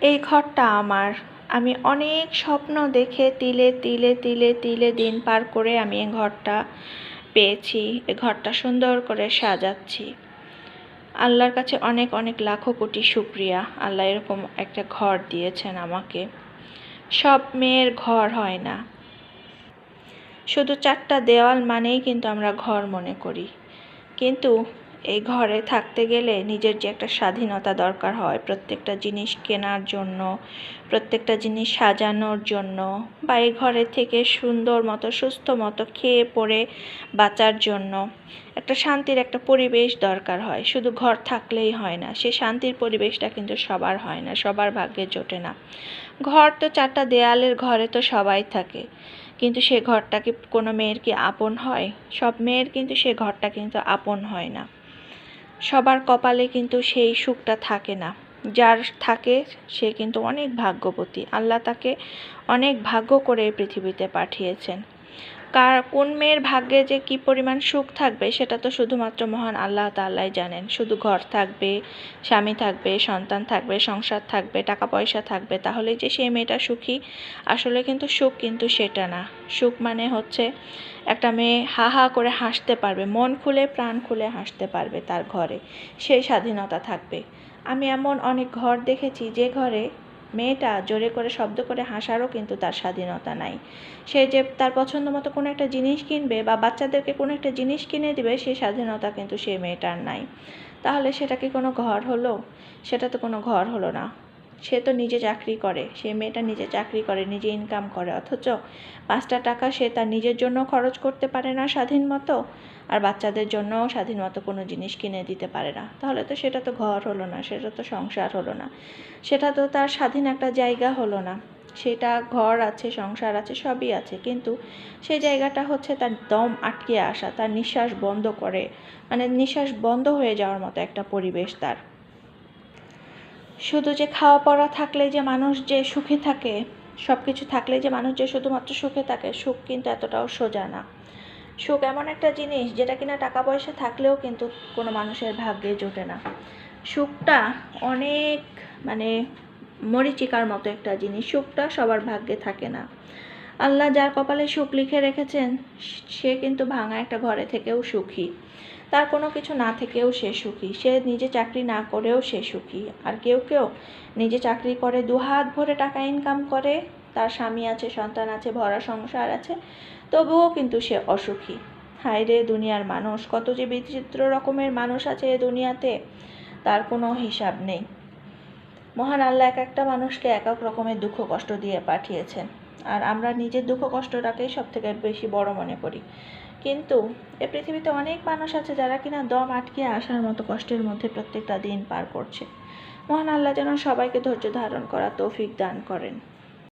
এই ঘরটা আমার। আমি অনেক স্বপ্ন দেখে তিলে তিলে তিলে তিলে দিন পার করে আমি এই ঘরটা পেয়েছি, এ ঘরটা সুন্দর করে সাজাচ্ছি। আল্লাহর কাছে অনেক অনেক লাখো কোটি শুক্রিয়া। আল্লাহ এরকম একটা ঘর দিয়েছেন আমাকে। সব মেয়ের ঘর হয় না। শুধু চারটা দেওয়াল মানেই কিন্তু আমরা ঘর মনে করি। কিন্তু এই ঘরে থাকতে গেলে নিজের যে একটা স্বাধীনতা দরকার হয়, প্রত্যেকটা জিনিস কেনার জন্য, প্রত্যেকটা জিনিস সাজানোর জন্য বা এই ঘরে থেকে সুন্দর মতো, সুস্থ মতো খেয়ে পরে বাঁচার জন্য একটা শান্তির একটা পরিবেশ দরকার হয়। শুধু ঘর থাকলেই হয় না, সে শান্তির পরিবেশটা কিন্তু সবার হয় না, সবার ভাগ্যে জোটে না। ঘর তো চারটা দেয়ালের ঘরে তো সবাই থাকে, কিন্তু সে ঘরটা কি কোনো মেয়ের কি আপন হয়? সব মেয়ের কিন্তু সে ঘরটা কিন্তু আপন হয় না। সবার কপালে কিন্তু সেই সুখটা থাকে না। যার থাকে, সে কিন্তু অনেক ভাগ্যবতী। আল্লাহ তাকে অনেক ভাগ্য করে পৃথিবীতে পাঠিয়েছেন। কার, কোন মেয়ের ভাগ্যে যে কি পরিমাণ সুখ থাকবে, সেটা তো শুধুমাত্র মহান আল্লাহ তাল্লাই জানেন। শুধু ঘর থাকবে, স্বামী থাকবে, সন্তান থাকবে, সংসার থাকবে টাকা পয়সা থাকবে তাহলে যে সেই মেয়েটা সুখী, আসলে কিন্তু সুখ কিন্তু সেটা না। সুখ মানে হচ্ছে একটা মেয়ে হা হা করে হাসতে পারবে, মন খুলে, প্রাণ খুলে হাসতে পারবে তার ঘরে। সেই স্বাধীনতা থাকবে। আমি এমন অনেক ঘর দেখেছি যে ঘরে মেয়েটা জোরে করে শব্দ করে হাসারও কিন্তু তার স্বাধীনতা নাই। সে যে তার পছন্দ মতো কোনো একটা জিনিস কিনবে বা বাচ্চাদেরকে কোনো একটা জিনিস কিনে দিবে সেই স্বাধীনতা কিন্তু সেই মেয়েটার নাই। তাহলে সেটা কি কোনো ঘর হলো? সেটা তো কোনো ঘর হলো না। সে তো নিজে চাকরি করে, সে মেয়েটা নিজে চাকরি করে, নিজে ইনকাম করে, অথচ পাঁচটা টাকা সে তার নিজের জন্য খরচ করতে পারে না স্বাধীন মতো, আর বাচ্চাদের জন্যও স্বাধীন মতো কোনো জিনিস কিনে দিতে পারে না। তাহলে তো সেটা তো ঘর হলো না, সেটা তো সংসার হলো না। সেটা তো তার স্বাধীন একটা জায়গা হলো না। সেটা ঘর আছে, সংসার আছে, সবই আছে, কিন্তু সেই জায়গাটা হচ্ছে তার দম আটকে আসা, তার নিঃশ্বাস বন্ধ করে মানে নিঃশ্বাস বন্ধ হয়ে যাওয়ার মতো একটা পরিবেশ তার। শুধু যে খাওয়া পড়া থাকলে যে মানুষ যে সুখে থাকে সব কিছু থাকলে যে মানুষ যে শুধুমাত্র সুখে থাকে, সুখ কিন্তু এতটাও সোজা না। সুখ এমন একটা জিনিস যেটা কিনা টাকা পয়সা থাকলেও কিন্তু কোনো মানুষের ভাগ্যে জোটে না। সুখটা অনেক মানে মরিচিকার মতো একটা জিনিস, সুখটা সবার ভাগ্যে থাকে না। আল্লাহ যার কপালে সুখ লিখে রেখেছেন, সে কিন্তু ভাঙা একটা ঘরে থেকেও সুখী। তার কোনো কিছু না থেকেও সে সুখী। সে নিজে চাকরি না করেও সে সুখী। আর কেউ কেউ নিজে চাকরি করে দু হাত ভরে টাকা ইনকাম করে, তার স্বামী আছে, সন্তান আছে, ভরা সংসার আছে, তবুও কিন্তু সে অসুখী। হায় রে দুনিয়ার মানুষ, কত যে বিচিত্র রকমের মানুষ আছে এ দুনিয়াতে, তার কোনো হিসাব নেই। মহান আল্লাহ এক একটা মানুষকে এক এক রকমের দুঃখ কষ্ট দিয়ে পাঠিয়েছেন। আর আমরা নিজের দুঃখ কষ্টটাকেই সব থেকে বেশি বড় মনে করি। কিন্তু এ পৃথিবীতে অনেক মানুষ আছে যারা কিনা দম আটকে আসার মতো কষ্টের মধ্যে প্রত্যেকটা দিন পার করছে। মহান আল্লাহ যেন সবাইকে ধৈর্য ধারণ করা তৌফিক দান করেন।